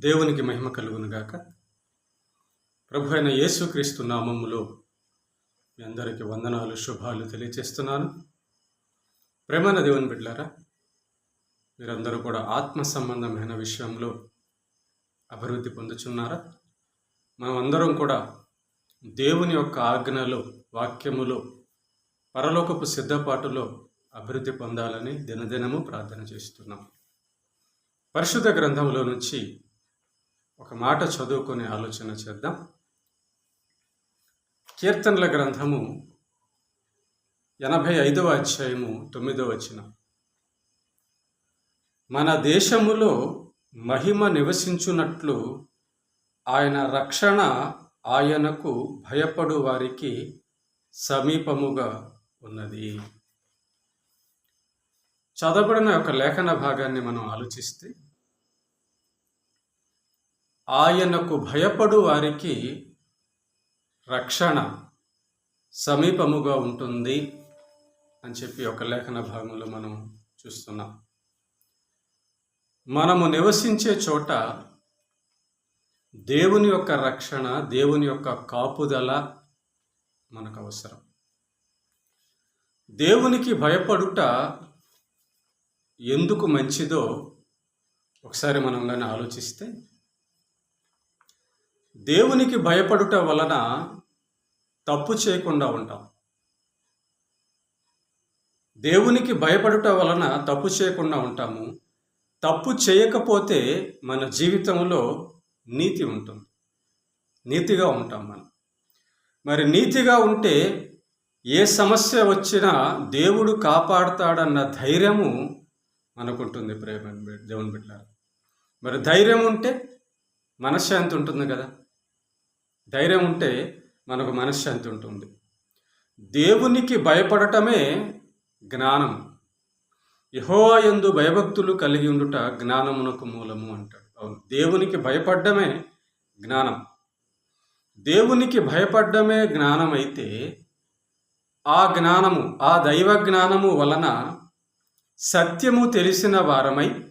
దేవునికి మహిమ కలుగునుగాక ప్రభు అయిన యేసుక్రీస్తు నామములో మీ అందరికీ వందనాలు శుభాలు తెలియచేస్తున్నాను. ప్రేమన దేవుని బిడ్డారా మీరందరూ కూడా ఆత్మ సంబంధమైన విషయంలో అభివృద్ధి పొందుచున్నారా? మనమందరం కూడా దేవుని యొక్క ఆజ్ఞలో వాక్యములో పరలోకపు సిద్ధపాటులో అభివృద్ధి పొందాలని దినదినము ప్రార్థన చేస్తున్నాం. పరిశుద్ధ గ్రంథంలో నుంచి ఒక మాట చదువుకునే ఆలోచన చేద్దాం. కీర్తనల గ్రంథము ఎనభై ఐదవ అధ్యాయము తొమ్మిదవ వచనం. మన దేశములో మహిమ నివసించున్నట్లు ఆయన రక్షణ ఆయనకు భయపడు వారికి సమీపముగా ఉన్నది. చదవబడిన యొక్క లేఖన భాగాన్ని మనం ఆలోచిస్తే ఆయనకు భయపడు వారికి రక్షణ సమీపముగా ఉంటుంది అని చెప్పి ఒక లేఖన భాగంలో మనం చూస్తున్నాం. మనము నివసించే చోట దేవుని యొక్క రక్షణ దేవుని యొక్క కాపుదల మనకు అవసరం. దేవునికి భయపడుట ఎందుకు మంచిదో ఒకసారి మనం కానీ ఆలోచిస్తే దేవునికి భయపడుట వలన తప్పు చేయకుండా ఉంటాం. దేవునికి భయపడుట వలన తప్పు చేయకుండా ఉంటాము. తప్పు చేయకపోతే మన జీవితంలో నీతి ఉంటుంది. నీతిగా ఉంటాం మనం. మరి నీతిగా ఉంటే ఏ సమస్య వచ్చినా దేవుడు కాపాడుతాడన్న ధైర్యము మనకుంటుంది ప్రేమ దేవుని బిడ్డ మరి ధైర్యం ఉంటే మనశ్శాంతి ఉంటుంది కదా. ధైర్యం ఉంటే మనకు మనశ్శాంతి ఉంటుంది. దేవునికి భయపడటమే జ్ఞానం. యహోవా యందు భయభక్తులు కలిగి ఉండుట జ్ఞానమునకు మూలము అంటాడు. అవును దేవునికి భయపడ్డమే జ్ఞానం. దేవునికి భయపడ్డమే జ్ఞానం అయితే ఆ జ్ఞానము ఆ దైవ జ్ఞానము వలన సత్యము తెలిసిన వారమై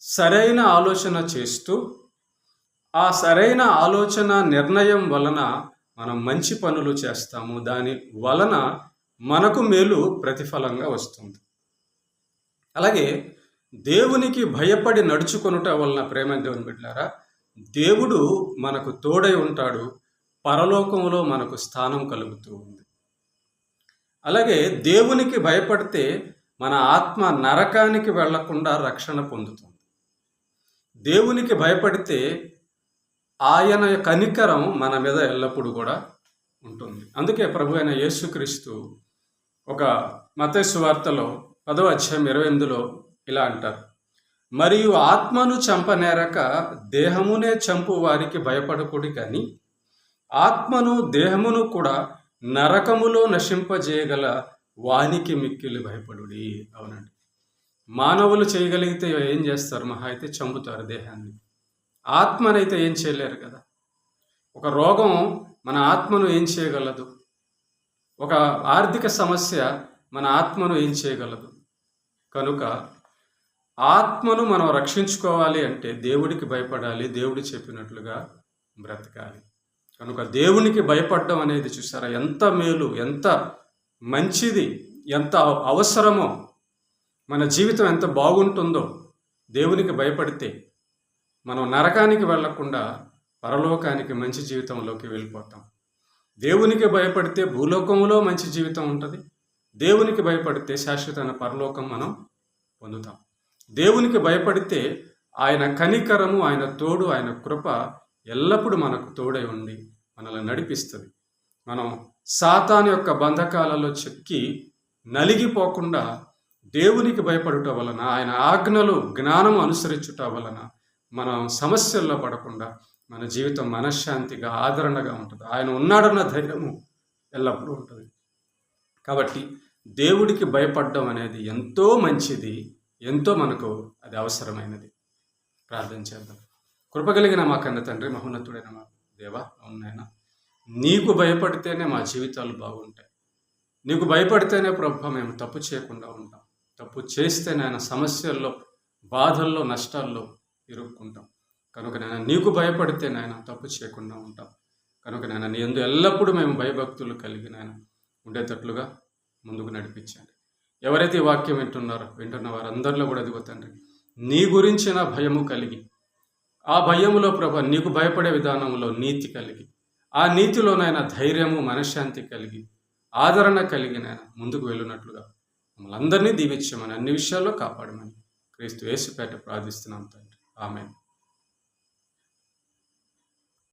సరైన ఆలోచన చేస్తూ ఆ సరైన ఆలోచన నిర్ణయం వలన మనం మంచి పనులు చేస్తాము. దాని వలన మనకు మేలు ప్రతిఫలంగా వస్తుంది. అలాగే దేవునికి భయపడి నడుచుకొనుట వలన ప్రేమ దేవుని బిడ్డారా దేవుడు మనకు తోడై ఉంటాడు. పరలోకంలో మనకు స్థానం కలుగుతూ ఉంది. అలాగే దేవునికి భయపడితే మన ఆత్మ నరకానికి వెళ్ళకుండా రక్షణ పొందుతుంది. దేవునికి భయపడితే ఆయన కనికరం మన మీద ఎల్లప్పుడూ కూడా ఉంటుంది. అందుకే ప్రభు అయిన యేసుక్రీస్తు ఒక మతేసు వార్తలో పదవ అధ్యాయం ఇరవై ఎనిమిదిలో ఇలా అంటారు. మరియు ఆత్మను చంపనేరక దేహమునే చంపు వారికి భయపడకూడి కానీ ఆత్మను దేహమును కూడా నరకములో నశింపజేయగల వానికి మిక్కిలి భయపడుడి అవునండి. మానవులు చేయగలిగితే ఏం చేస్తారు? మహా అయితే చంపుతారు దేహాన్ని. ఆత్మనైతే ఏం చేయలేరు కదా. ఒక రోగం మన ఆత్మను ఏం చేయగలదు. ఒక ఆర్థిక సమస్య మన ఆత్మను ఏం చేయగలదు. కనుక ఆత్మను మనం రక్షించుకోవాలి అంటే దేవుడికి భయపడాలి దేవుడు చెప్పినట్లుగా బ్రతకాలి. కనుక దేవునికి భయపడడం అనేది చూసారా ఎంత మేలు ఎంత మంచిది ఎంత అవసరమో మన జీవితం ఎంత బాగుంటుందో దేవునికి భయపడితే మనం నరకానికి వెళ్ళకుండా పరలోకానికి మంచి జీవితంలోకి వెళ్ళిపోతాం. దేవునికి భయపడితే భూలోకంలో మంచి జీవితం ఉంటుంది. దేవునికి భయపడితే శాశ్వతమైన పరలోకం మనం పొందుతాం. దేవునికి భయపడితే ఆయన కనికరము ఆయన తోడు ఆయన కృప ఎల్లప్పుడూ మనకు తోడై ఉండి మనల్ని నడిపిస్తుంది. మనం సాతాన్ యొక్క బంధకాలలో చెక్కి నలిగిపోకుండా దేవునికి భయపడుట వలన ఆయన ఆజ్ఞలు జ్ఞానం అనుసరించుట వలన మనం సమస్యల్లో పడకుండా మన జీవితం మనశ్శాంతిగా ఆదరణగా ఉంటుంది. ఆయన ఉన్నాడన్న ధైర్యము ఎల్లప్పుడూ ఉంటుంది. కాబట్టి దేవుడికి భయపడడం అనేది ఎంతో మంచిది ఎంతో మనకు అది అవసరమైనది. ప్రార్థన చేద్దాం. కృపగలిగిన మా కన్న తండ్రి మహోన్నతుడైన మా దేవా అవునైనా నీకు భయపడితేనే మా జీవితాలు బాగుంటాయి. నీకు భయపడితేనే ప్రభు మేము తప్పు చేయకుండా ఉంటాం. తప్పు చేస్తేనే ఆయన సమస్యల్లో బాధల్లో నష్టాల్లో ఇరుక్కుంటాం. కనుక నాయన నీకు భయపడితే నాయన తప్పు చేయకుండా ఉంటాం. కనుక నాయన నీ ఎందు ఎల్లప్పుడూ మేము భయభక్తులు కలిగి నాయన ఉండేటట్లుగా ముందుకు నడిపించండి. ఎవరైతే ఈ వాక్యం వింటున్నారో వింటున్న వారందరిలో కూడా అదిగో తండ్రి నీ గురించిన భయము కలిగి ఆ భయములో ప్రభ నీకు భయపడే విధానంలో నీతి కలిగి ఆ నీతిలోనైనా ధైర్యము మనశ్శాంతి కలిగి ఆదరణ కలిగిన ముందుకు వెళ్ళినట్లుగా మమ్మల్ని అందరినీ దీవించమని అన్ని విషయాల్లో కాపాడమని క్రీస్తు యేసుపేట ప్రార్థిస్తున్నాం తండ్రి. Amén.